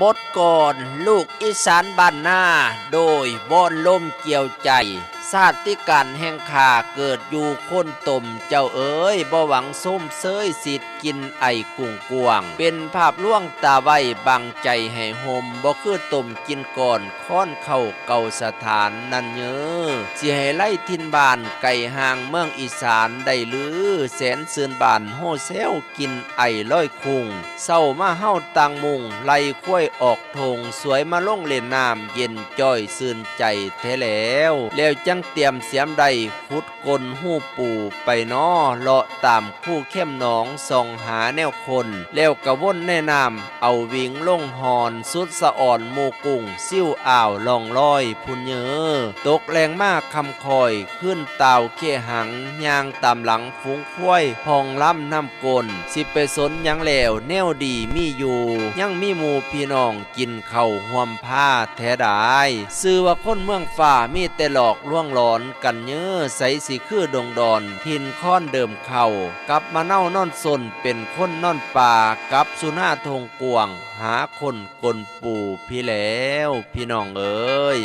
บทก่อนลูกอีสานบ้านนาโดยบอนลมเกี่ยวใจ ชาติกันแห่งขาเกิดอยู่คนตมเจ้าเอ๋ยบ่หวังส้มเซยสิทธิ์กินไอกุ้งกวางเป็นภาพล่วงตาไว้บังใจให้โฮมบ่คือตมกินก่อนค้อนเข้าเก่าสถานนั่นเยอสิให้ไล่ทินบานไก่ห่างเมืองอีสานได้หรือ แสนเสือนบานโฮเซลกินไอร้อยคุงเศร้ามาเฮาตังมุงไล่ค้วยออกทงสวยมาลงเล่นน้ำเย็นจ้อยซื่นใจแท้แล้ว แล้วจังเตรียมเสียมใดขุดกลหูปูไปนอเลาะตามคู่เข้มหนองส่องหาแนวคน แล้วกระวนแน่น้ำเอาวิงลงหอนสุดสะอ่อนหมูกุ้งซิ่วอ่าวลองลอยพุนเยอตกแรงมากคำคอยขึ้นเต่าเขหังยางตามหลังฝูงควายพองล้ำน้ำกลสิไปสนยังแล้วแนวดีมีอยู่ยังมีหมูพี่น้องกินเข้าห่วมผ้าแท้ได้ซื้อว่าคนเมืองฝ่ามีแต่หลอกล่วงหลอนกันเยอะใสสีคือดงดอนทินค้อนเดิมเข่ากลับมาเน่านอนสนเป็นคนนอนป่ากับสุนาทงกวง หาคนกลปูพี่แล้ว พี่น้องเอ้ย